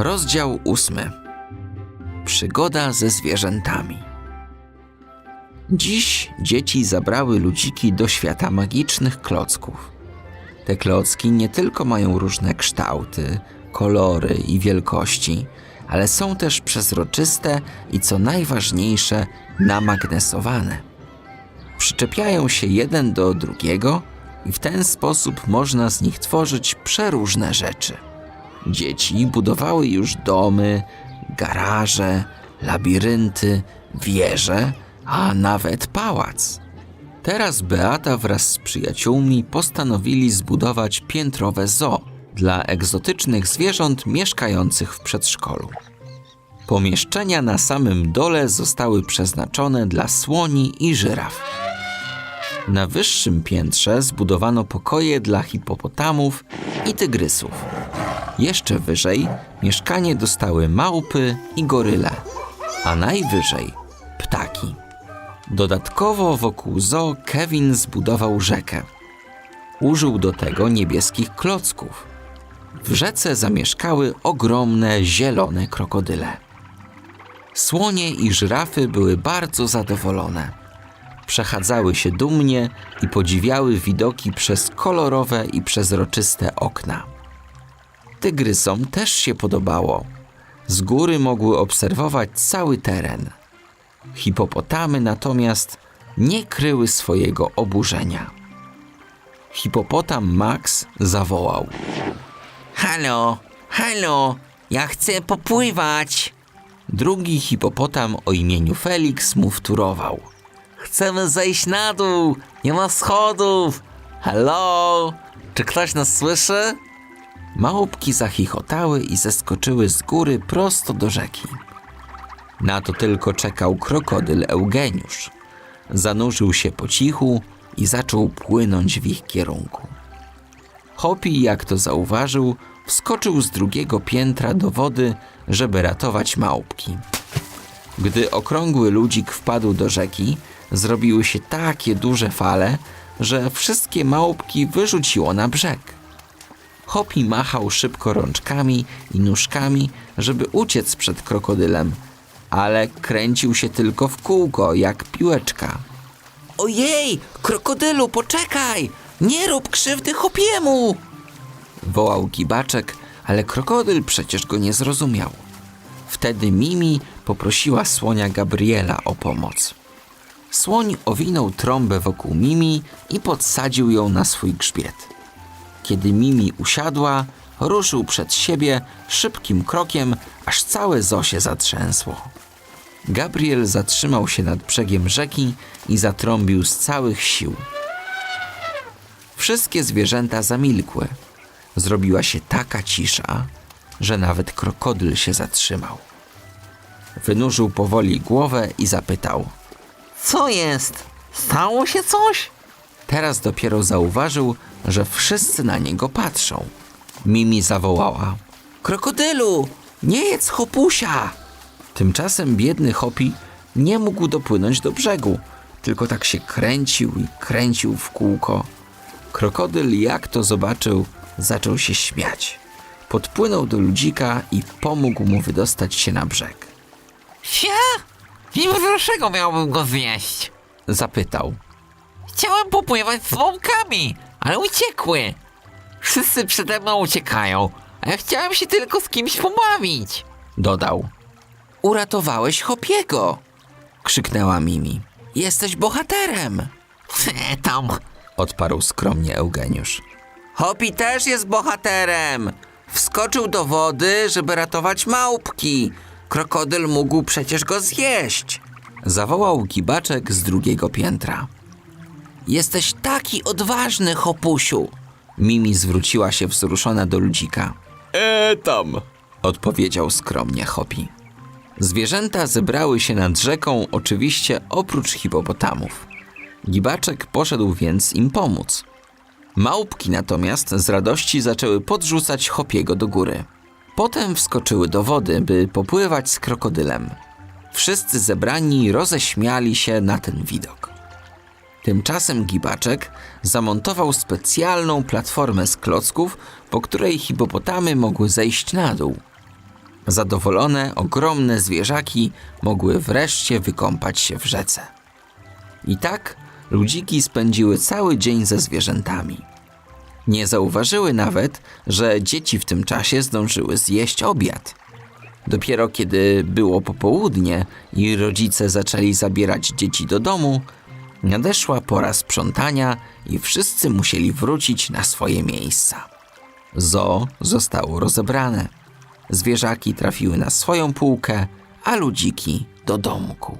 Rozdział ósmy. Przygoda ze zwierzętami. Dziś dzieci zabrały ludziki do świata magicznych klocków. Te klocki nie tylko mają różne kształty, kolory i wielkości, ale są też przezroczyste i co najważniejsze, namagnesowane. Przyczepiają się jeden do drugiego i w ten sposób można z nich tworzyć przeróżne rzeczy. Dzieci budowały już domy, garaże, labirynty, wieże, a nawet pałac. Teraz Beata wraz z przyjaciółmi postanowili zbudować piętrowe zoo dla egzotycznych zwierząt mieszkających w przedszkolu. Pomieszczenia na samym dole zostały przeznaczone dla słoni i żyraf. Na wyższym piętrze zbudowano pokoje dla hipopotamów i tygrysów. Jeszcze wyżej mieszkanie dostały małpy i goryle, a najwyżej ptaki. Dodatkowo wokół zoo Kevin zbudował rzekę. Użył do tego niebieskich klocków. W rzece zamieszkały ogromne zielone krokodyle. Słonie i żyrafy były bardzo zadowolone. Przechadzały się dumnie i podziwiały widoki przez kolorowe i przezroczyste okna. Tygrysom też się podobało. Z góry mogły obserwować cały teren. Hipopotamy natomiast nie kryły swojego oburzenia. Hipopotam Max zawołał. Halo, halo, ja chcę popływać. Drugi hipopotam o imieniu Felix mu wtórował. Chcemy zejść na dół, nie ma schodów. Halo, czy ktoś nas słyszy? Małpki zachichotały i zeskoczyły z góry prosto do rzeki. Na to tylko czekał krokodyl Eugeniusz. Zanurzył się po cichu i zaczął płynąć w ich kierunku. Hopi, jak to zauważył, wskoczył z drugiego piętra do wody, żeby ratować małpki. Gdy okrągły ludzik wpadł do rzeki, zrobiły się takie duże fale, że wszystkie małpki wyrzuciło na brzeg. Hopi machał szybko rączkami i nóżkami, żeby uciec przed krokodylem, ale kręcił się tylko w kółko, jak piłeczka. Ojej, krokodylu, poczekaj! Nie rób krzywdy Hopiemu! Wołał gibaczek, ale krokodyl przecież go nie zrozumiał. Wtedy Mimi poprosiła słonia Gabriela o pomoc. Słoń owinął trąbę wokół Mimi i podsadził ją na swój grzbiet. Kiedy Mimi usiadła, ruszył przed siebie szybkim krokiem, aż całe zo się zatrzęsło. Gabriel zatrzymał się nad brzegiem rzeki i zatrąbił z całych sił. Wszystkie zwierzęta zamilkły. Zrobiła się taka cisza, że nawet krokodyl się zatrzymał. Wynurzył powoli głowę i zapytał. Co jest? Stało się coś? Teraz dopiero zauważył, że wszyscy na niego patrzą. Mimi zawołała. Krokodylu, nie jedz hopusia! Tymczasem biedny Hopi nie mógł dopłynąć do brzegu, tylko tak się kręcił i kręcił w kółko. Krokodyl, jak to zobaczył, zaczął się śmiać. Podpłynął do ludzika i pomógł mu wydostać się na brzeg. Ja? I dlaczego miałbym go zjeść? Zapytał. Chciałem popływać z łąkami, ale uciekły. Wszyscy przede mną uciekają, a ja chciałem się tylko z kimś pobawić. Dodał. Uratowałeś Hopiego! krzyknęła Mimi. Jesteś bohaterem! E, tam. odparł skromnie Eugeniusz. Hopi też jest bohaterem! Wskoczył do wody, żeby ratować małpki. Krokodyl mógł przecież go zjeść. Zawołał gibaczek z drugiego piętra. Jesteś taki odważny, Hopusiu! Mimi zwróciła się wzruszona do ludzika. E tam! odpowiedział skromnie Hopi. Zwierzęta zebrały się nad rzeką, oczywiście oprócz hipopotamów. Gibaczek poszedł więc im pomóc. Małpki natomiast z radości zaczęły podrzucać Hopiego do góry. Potem wskoczyły do wody, by popływać z krokodylem. Wszyscy zebrani roześmiali się na ten widok. Tymczasem Gibaczek zamontował specjalną platformę z klocków, po której hipopotamy mogły zejść na dół. Zadowolone, ogromne zwierzaki mogły wreszcie wykąpać się w rzece. I tak ludziki spędziły cały dzień ze zwierzętami. Nie zauważyły nawet, że dzieci w tym czasie zdążyły zjeść obiad. Dopiero kiedy było popołudnie i rodzice zaczęli zabierać dzieci do domu, nadeszła pora sprzątania i wszyscy musieli wrócić na swoje miejsca. Zoo zostało rozebrane. Zwierzaki trafiły na swoją półkę, a ludziki do domku.